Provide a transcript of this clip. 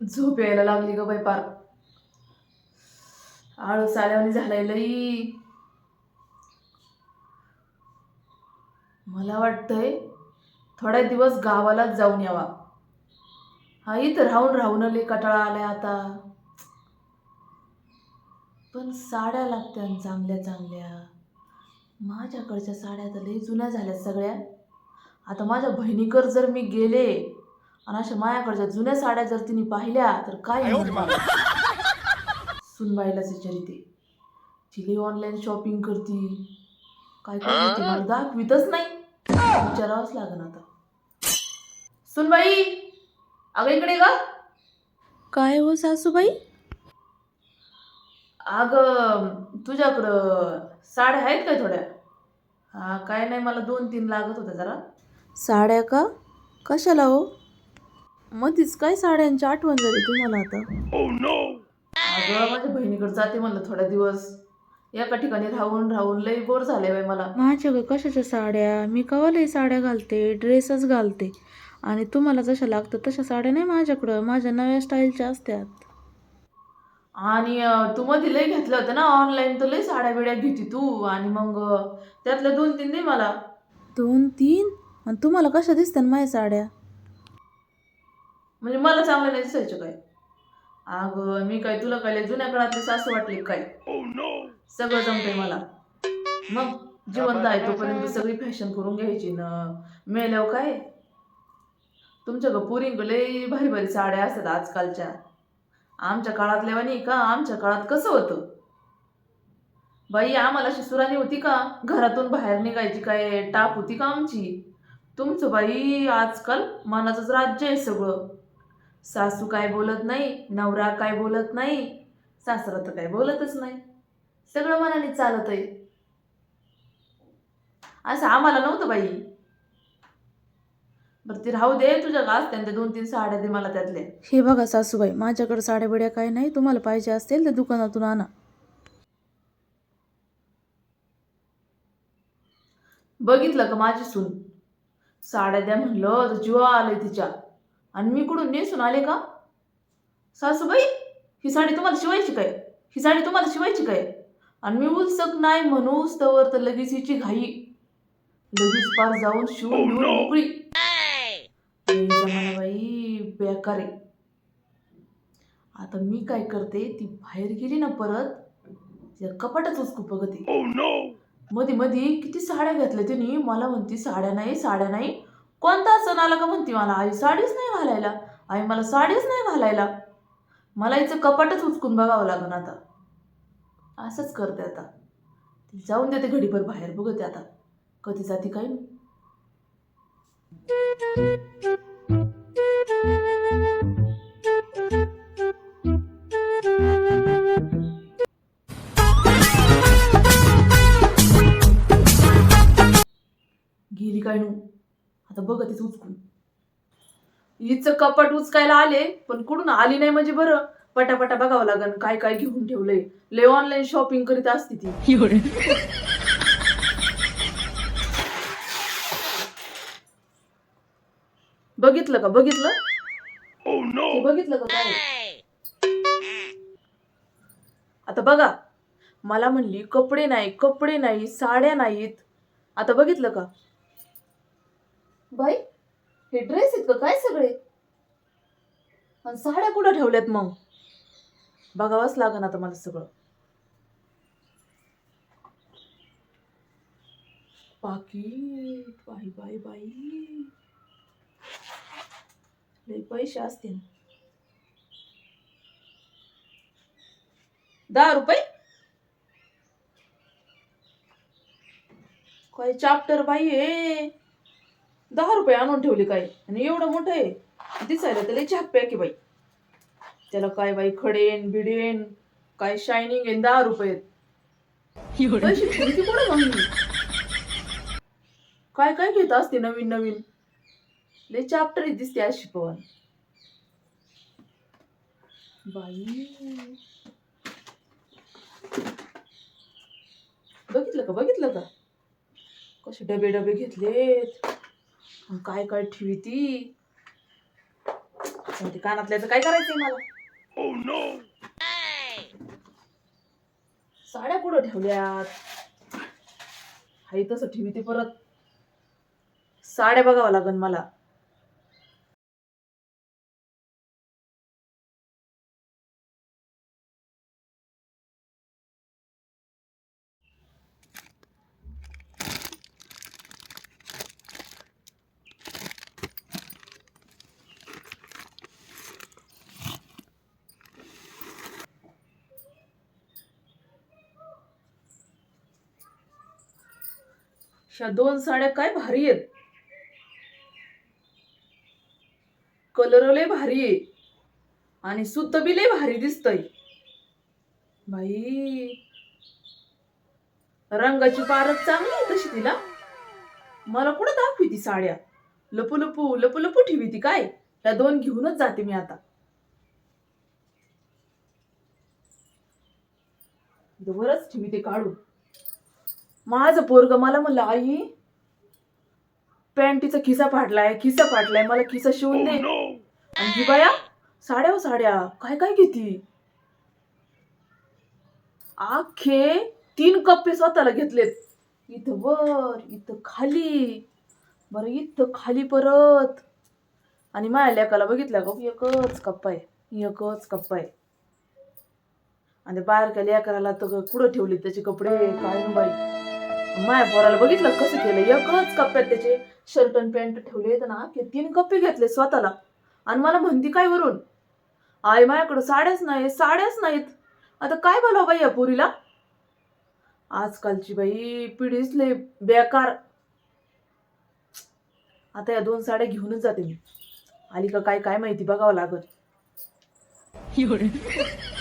झोप यायला लागली ग बाई पार आळस आल्यावानी झालाय लई. मला वाटतंय थोड्या दिवस गावालाच जाऊन यावा. हा इथं राहून राहून लई कटाळा आलाय आता. पण साड्या लागत्या चांगल्या चांगल्या. माझ्याकडच्या साड्या तर लई जुन्या झाल्या सगळ्या. आता माझ्या बहिणीकर जर मी गेले आणि अशा माझ्याकडच्या जुन्या साड्या जर तिने पाहिल्या तर काय सुनबाईला सुनबाईलाच विचारिते तिला ऑनलाईन शॉपिंग करती काय करते दाखवितच नाही. विचारावंच लागेल आता. सुनबाई! अगं इकडे ग. काय हो सासूबाई? अगं तुझ्याकडं साड्या आहेत काय थोड्या? हा काय नाही मला दोन तीन लागत होत्या जरा. साड्या का? कशाला हो? मधीच काय साड्यांची आठवण झाली तुम्हाला आता? अगं माझ्या बहिणीकडे जाते म्हणलं थोड्या दिवस. एका ठिकाणी राहून राहून लई बोर झाले बाई मला. माझ्या कशाच्या साड्या? मी कवालाही साड्या घालते ड्रेसच घालते. आणि तुम्हाला जशा लागतं तशा साड्या नाही माझ्याकडं. माझ्या नव्या स्टाईलच्या असतात आणि तू मध्ये लई घेतलं होतं ना? ऑनलाईन तर लई साड्या बिड्या घेती तू. आणि मग त्यातल्या दोन तीन दे मला. दोन तीन? आणि तुम्हाला कशा दिसतात माझ्या साड्या? म्हणजे मला चांगलं नाही दिसायचं काय? अगं मी काय तुला काय लय जुन्या काळातली सासू वाटली काय? सगळं जमतंय मला. मग जिवंत आहे तोपर्यंत सगळी फॅशन करून घ्यायची ना. मेल्यावर काय? तुमच्या पुरींक लई लय भारी भारी साड्या असतात आजकालच्या. आमच्या काळातल्या वाणी का आमच्या काळात कसं होतं? बाई आम्हाला अशी सुराणी होती का? घरातून बाहेर निघायची काय टाप होती का आमची? तुमचं बाई आजकाल मनाचंच राज्य आहे सगळं. सासू काय बोलत नाही नवरा काय बोलत नाही सासरा तर काय बोलतच नाही. सगळं मनाने चालत आहे असं आम्हाला नव्हतं बाई. बरं ती राहू दे तुझ्या गास त्यांच्या दोन तीन साड्या दे मला त्यातल्या हे बघा सासूबाई माझ्याकडे साड्या बिड्या काही नाही तुम्हाला पाहिजे असतील तर दुकानातून आणा. बघितलं का माझी सून? साड्या द्या म्हणलं तर जीवा आलंय तिच्या. आणि मी कुठून नेसून आले का? सासूबाई ही साडी तुम्हाला शिवायची काय? ही साडी तुम्हाला शिवायची काय? आणि मी उलसक नाही म्हणूस तवर तर लगेच हिची घाई. लगेच पार जाऊन शिवून घेऊन मोकळी आहे आता मी काय करते ती बाहेर गेली ना परत कपाटच उचकू बघते. मधी मधी किती साड्या घेतल्या तिने मला म्हणती साड्या नाही साड्या नाही. कोणता सण आला का? म्हणती मला. आई साडीच नाही घालायला. आई मला साडीच नाही घालायला. मला हिचं कपाटच उचकून बघावं लागण आता. असंच करते आता. ती जाऊन देते घडीभर बाहेर बघते आता. कधी जाते काय? नाही गेली काय नू आता बघ तीच उचकून. हिचं कपाट उचकायला आले पण कुठून आली नाही म्हणजे बरं? पटापटा बघावं लागन काय काय घेऊन ठेवलंय. लय ऑनलाईन शॉपिंग करीत असते ती. बघितलं का? बघितलं? ते बघितलं का आता बघा. मला म्हणली कपडे नाही कपडे नाही साड्या नाहीत. आता बघितलं का? बाई हे ड्रेस आहेत का काय सगळे? आणि साड्या कुठं ठेवल्यात मग? बघावंच लागन आता मला सगळं. पाकिट बाई बाई बाई. लई पैसे असतील. दहा रुपये? काय चाप्टर बाई आहे दहा रुपये आणून ठेवले काय? आणि एवढं मोठं आहे. दिसायला त्याला छाप पॅक आहे बाई. त्याला काय बाई खडेन बिडेन काय शायनिंग आहे दहा रुपये? काय काय घेत असते नवीन नवीन? लय चाप्टर दिसते अशी पण. बाई. बघितलं का? बघितलं का? कसे डबे डबे घेतलेत. काय काय ठेवी ती? कानातल्याचं काय करायचंय मला? साड्या कुठं ठेवल्यात? हाय तसं ठेवी ते परत. साड्या बघावं लागन मला. अशा दोन साड्या काय भारी आहेत. कलर लय भारी आहे. आणि सुत बी लय भारी दिसतय. बाई. रंगाची पारख चांगली आहे तशी तिला. मला कुठं दाखवी ती साड्या? लपू लपू लपू लपू ठेवी ती काय? त्या दोन घेऊनच जाते मी आता. बरंच ठेवी ते काढून. माझं पोरग मला म्हणलं आई पॅन्टीचा खिसा फाटलाय खिसा फाटलाय मला खिसा शिवून दे. आणि ही बाया साड्या साड्या काय काय घेती? आखे तीन कप्पे स्वतःला घेतलेत. इथं वर इथं खाली. बरं इथं खाली परत. आणि माझ्या लेकाला बघितलं का? एकच कप्पा आहे एकच कप्पा आहे. आणि त्या बाहेरच्या लेकराला तर कुठं ठेवले त्याचे कपडे? काय बाई? माया पोराला बघितलं कसं केलं? एकच कप्प्यात त्याचे शर्ट आणि पॅन्ट ठेवले ना की तीन कप्पे घेतले स्वतःला. आणि मला म्हणती काय वरून? आई माझ्याकडं साड्याच नाही साड्याच नाहीत. आता काय बोलावं बाई या पुरीला? आजकालची बाई पिढीच लय बेकार. आता या दोन साड्या घेऊनच जाते मी. आली का काय काय माहिती बघावं लागत चला.